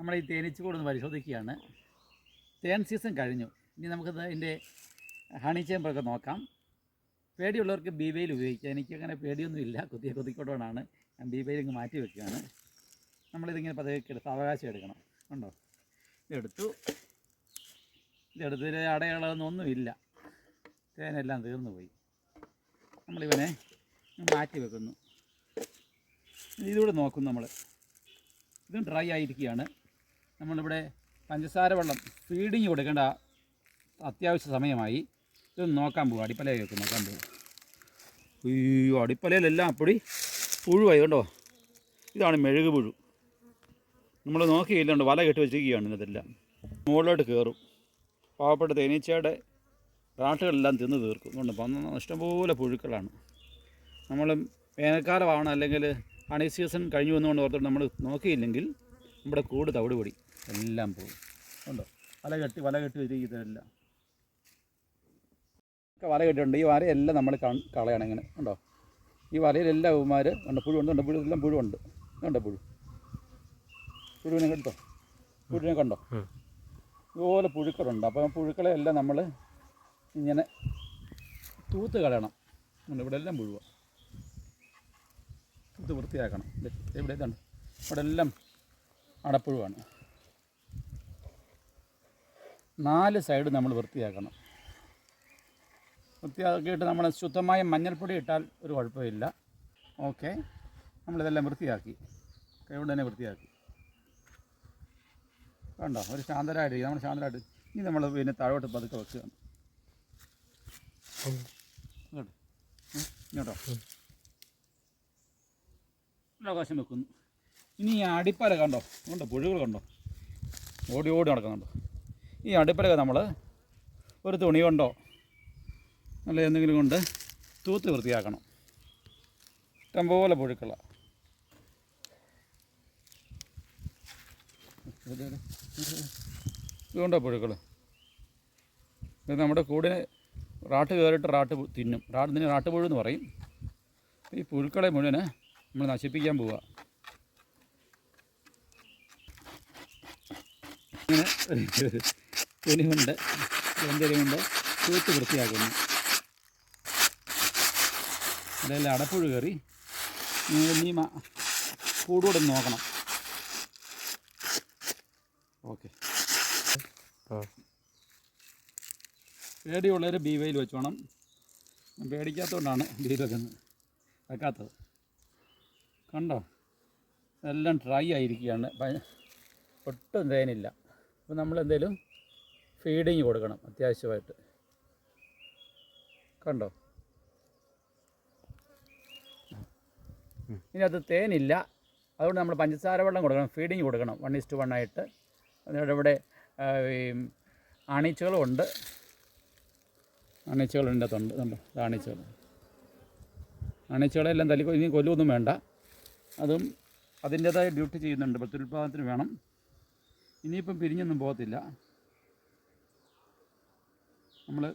നമ്മൾ ഈ തേനീച്ചക്കൂട് ഒന്ന് പരിശോധിക്കുകയാണ്. തേൻ സീസൺ കഴിഞ്ഞു. ഇനി നമുക്കത് അതിന്റെ ഹണി ചേമ്പറൊക്കെ നോക്കാം. പേടിയുള്ളവർക്ക് ബി വെയിൽ ഉപയോഗിക്കാം. എനിക്കങ്ങനെ പേടിയൊന്നുമില്ല കുത്തിയ കുത്തിക്കൊണ്ടാണ് ഞാൻ ബി വെയിൽ ഇങ്ങ് മാറ്റി വെക്കുകയാണ്. നമ്മളിതിങ്ങനെ പതുക്കെ അവകാശം എടുക്കണം. ഉണ്ടോ? ഇതെടുത്തു. ഇതെടുത്തതിൽ ഒന്നുമില്ല തേനെല്ലാം തീർന്നു പോയി. നമ്മളിവനെ മാറ്റി വെക്കുന്നു. ഇതിലൂടെ നോക്കും നമ്മൾ ഇതും ഡ്രൈ ആയിരിക്കുകയാണ്. നമ്മളിവിടെ പഞ്ചസാര വെള്ളം ഫീഡിങ് കൊടുക്കേണ്ട അത്യാവശ്യ സമയമായി. ഇതൊന്ന് നോക്കാൻ പോകും അടിപ്പലയൊക്കെ നോക്കാൻ പോകും അയ്യോ അടിപ്പലയിലെല്ലാം അപ്പൊടി പുഴുവായി കണ്ടോ? ഇതാണ് മെഴുക് പുഴു. നമ്മൾ നോക്കിയില്ലാണ്ട് വല കെട്ടി വെച്ചിരിക്കുകയാണ് ഇതെല്ലാം മുകളിലോട്ട് കയറും പാവപ്പെട്ട തേനീച്ചയുടെ റാട്ടുകളെല്ലാം തിന്ന് തീർക്കും. കൊണ്ട്? വന്ന ഇഷ്ടംപോലെ പുഴുക്കളാണ്. നമ്മൾ വേനൽക്കാലമാണ് അല്ലെങ്കിൽ ഹണി സീസൺ കഴിഞ്ഞു വന്നുകൊണ്ട് ഓർത്തോട്ട് നമ്മൾ നോക്കിയില്ലെങ്കിൽ നമ്മുടെ കൂട് തവിട് പൊടി. എല്ലാം പോകും. ഉണ്ടോ? വല കെട്ടി വല കെട്ടി വെച്ചിരിക്കുന്നതെല്ലാം. ഒക്കെ വല കെട്ടിയിട്ടുണ്ട്. ഈ വരയെല്ലാം നമ്മൾ കളയാണ് ഇങ്ങനെ. ഉണ്ടോ? ഈ വലയിലെല്ലാം ഉമാർ ഉണ്ട്? പുഴു ഉണ്ട് ഉണ്ട്? പുഴു എല്ലാം പുഴുണ്ട് ഉണ്ടോ. പുഴു? പുഴുവിനെ കണ്ടോ? പുഴുവിനെ കണ്ടോ? ഇതുപോലെ പുഴുക്കളുണ്ട്. അപ്പോൾ പുഴുക്കളെ എല്ലാം നമ്മൾ ഇങ്ങനെ തൂത്ത് കളയണം. ഇവിടെ എല്ലാം പുഴുവാ. തൂത്ത് വൃത്തിയാക്കണം. ഇവിടെ ഇതാണ് ഇവിടെ എല്ലാം അടപ്പുഴുവാണ്. നാല് സൈഡ് നമ്മൾ വൃത്തിയാക്കണം. വൃത്തിയാക്കിയിട്ട് നമ്മൾ ശുദ്ധമായ മഞ്ഞൾപ്പൊടി ഇട്ടാൽ ഒരു കുഴപ്പമില്ല. ഓക്കെ. നമ്മളിതെല്ലാം വൃത്തിയാക്കി. കൈകൊണ്ട് തന്നെ വൃത്തിയാക്കി. കണ്ടോ? ഒരു ശാന്തരായിട്ട് നമ്മൾ ശാന്തരായിട്ട് ഇനി നമ്മൾ പിന്നെ താഴോട്ട് പതുക്കെ വെക്കുക. ഇങ്ങോട്ട്. വെക്കുന്നു. ഇനി ഈ അടിപ്പാല കണ്ടോ? കണ്ടോ? പുഴകൾ കണ്ടോ? ഓടി ഓടി നടക്കുന്നുണ്ടോ. ഈ അടുപ്പിലൊക്കെ നമ്മൾ ഒരു തുണി കൊണ്ടോ അല്ലെ എന്തെങ്കിലും കൊണ്ട് തൂത്ത് വൃത്തിയാക്കണം. ഇഷ്ടംപോലെ പുഴുക്കള. ഇതുകൊണ്ടോ പുഴുക്കൾ ഇത് നമ്മുടെ കൂടിന് റാട്ട് കയറിയിട്ട് റാട്ട് തിന്നും. റാട്ട് ഇതിന് റാട്ടുപുഴു എന്ന് പറയും. ഈ പുഴുക്കളെ മുഴുവൻ നമ്മൾ നശിപ്പിക്കാൻ പോവുക ഇങ്ങനെ തുണി കൊണ്ട് എന്തെങ്കിലും കൊണ്ട് തൂത്ത് വൃത്തിയാക്കുന്നു. ഇടയിൽ അടപ്പുഴ കയറി നീമ കൂടുകൂടെ നോക്കണം. ഓക്കെ. പേടിയുള്ളവർ ബി വയിൽ വേണം പേടിക്കാത്തതുകൊണ്ടാണ് ബി വെക്കുന്നത്. വെക്കാത്തത്. കണ്ടോ? എല്ലാം ഡ്രൈ ആയിരിക്കുകയാണ്. ഒട്ടും തേനില്ല. അപ്പോൾ നമ്മൾ എന്തെങ്കിലും ഫീഡിങ് കൊടുക്കണം അത്യാവശ്യമായിട്ട്. കണ്ടോ? ഇനി അത് തേനില്ല. അതുകൊണ്ട് നമ്മൾ പഞ്ചസാര വെള്ളം കൊടുക്കണം ഫീഡിങ് കൊടുക്കണം. വൺ ഇസ്റ്റ് വൺ ആയിട്ട്. അതിനോട് ഇവിടെ ഈ ആണീച്ചകളും ഉണ്ട്. അണീച്ചകളുണ്ട് തൊണ്ട് കണ്ടോ? അണീച്ചകൾ അണീച്ചകളെല്ലാം തല്ലി ഇനി കൊല്ലൊന്നും വേണ്ട. അതും അതിന്റേതായ ഡ്യൂട്ടി ചെയ്യുന്നുണ്ട്. പ്രത്യുൽപാദനത്തിന് വേണം. ഇനിയിപ്പം പിരിഞ്ഞൊന്നും പോകത്തില്ല. നമ്മൾ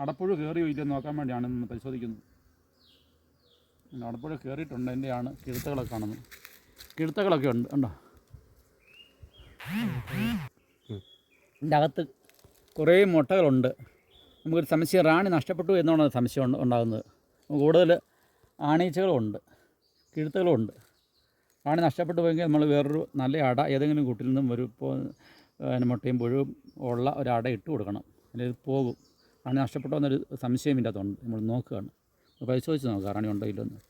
അടപ്പുഴ കയറിയോ ഇല്ലെന്ന് നോക്കാൻ വേണ്ടിയാണ് ഇന്ന് പരിശോധിക്കുന്നത്. അടപ്പുഴ കയറിയിട്ടുണ്ട് എന്റെയാണ് കിഴുത്തകളൊക്കെ കാണുന്നത്. കിഴുത്തകളൊക്കെ ഉണ്ട്. ഉണ്ടോ? എന്റെ അകത്ത് കുറേ മുട്ടകളുണ്ട്. നമുക്കൊരു സംശയം റാണി നഷ്ടപ്പെട്ടു എന്നാണ് സംശയം ഉണ്ട്- ഉണ്ടാകുന്നത്. കൂടുതൽ ആണീച്ചകളുമുണ്ട് കിഴുത്തകളുമുണ്ട് റാണി നഷ്ടപ്പെട്ടു പോയെങ്കിൽ നമ്മൾ വേറൊരു നല്ല അട ഏതെങ്കിലും കൂട്ടിൽ നിന്നും ഒരു മുട്ടയും പുഴുവും ഉള്ള ഒരു അട ഇട്ട് കൊടുക്കണം. അല്ലെങ്കിൽ പോകും. റാണി നഷ്ടപ്പെട്ടോ എന്നൊരു സംശയമില്ല ഇതിനകത്തുണ്ട്. നമ്മൾ നോക്കുകയാണ്. പരിശോധിച്ച് നോക്കാം റാണി ഉണ്ടോ ഇല്ലെന്ന്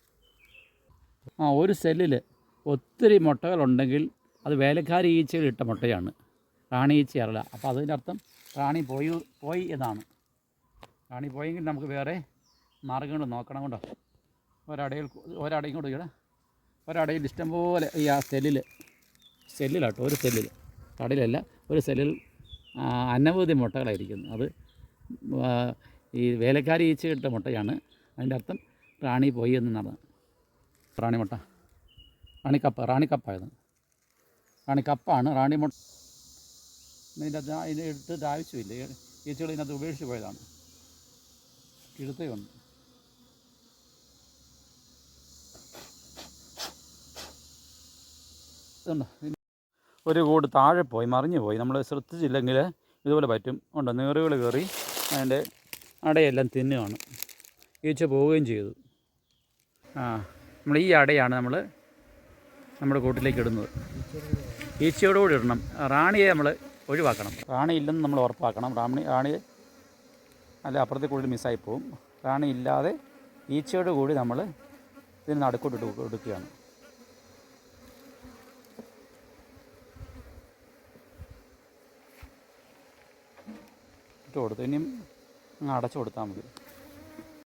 ആ ഒരു സെല്ലിൽ ഒത്തിരി മുട്ടകളുണ്ടെങ്കിൽ അത് വേലക്കാരി ഈച്ചകൾ ഇട്ട മുട്ടയാണ്. റാണി ഈച്ചയല്ല അപ്പോൾ അതിന്റെ അർത്ഥം റാണി പോയി പോയി എന്നാണ്. റാണി പോയെങ്കിൽ നമുക്ക് വേറെ മാർഗങ്ങൾ നോക്കണം കൊണ്ടോ. ഒരടയിൽ ഒരടയും കൂടെ ഇവിടെ. ഒരടയിൽ ഇഷ്ടം പോലെ ഈ ആ സെല്ലിൽ സെല്ലിലാട്ടോ ഒരു സെല്ലിൽ. കടയിലല്ല ഒരു സെല്ലിൽ അനവധി മുട്ടകളായിരിക്കുന്നു. അത് ഈ വേലക്കാരി ഈച്ച ഇട്ട മുട്ടയാണ്. അതിന്റെ അർത്ഥം റാണി പോയി എന്നാണ്. റാണി മുട്ട. റാണിക്കപ്പ റാണിക്കപ്പായത്. റാണിക്കപ്പാണ്. റാണി മുട്ട ഇതിന്റെ ഇതിന് എടുത്തിട്ട് ആവശ്യമില്ല ഈച്ചകൾ ഇതിനകത്ത് ഉപേക്ഷിച്ച് പോയതാണ്. കിഴുത്തയുണ്ട് ഇതുണ്ടോ? ഒരു കൂട് താഴെ പോയി മറിഞ്ഞു പോയി. നമ്മൾ ശ്രദ്ധിച്ചില്ലെങ്കിൽ ഇതുപോലെ പറ്റും. ഉണ്ട്? നീറുകൾ കയറി അതിന്റെ അടയെല്ലാം തിന്നുകയാണ് ഈച്ച പോവുകയും ചെയ്തു. ആ നമ്മൾ ഈ അടയാണ് നമ്മൾ നമ്മുടെ കൂട്ടിലേക്ക് ഇടുന്നത്. ഈച്ചയോടുകൂടി ഇടണം. റാണിയെ നമ്മൾ ഒഴിവാക്കണം. റാണി ഇല്ലെന്ന് നമ്മൾ ഉറപ്പാക്കണം. റാണി റാണി അല്ല അപ്പുറത്തെ കൂടുതൽ മിസ്സായി പോവും. റാണി ഇല്ലാതെ ഈച്ചയോട് കൂടി നമ്മൾ ഇതിന് നടുക്കോട്ട് ഇട്ട് കൊടുത്തു. ഇനിയും അടച്ചു കൊടുത്താൽ മതി.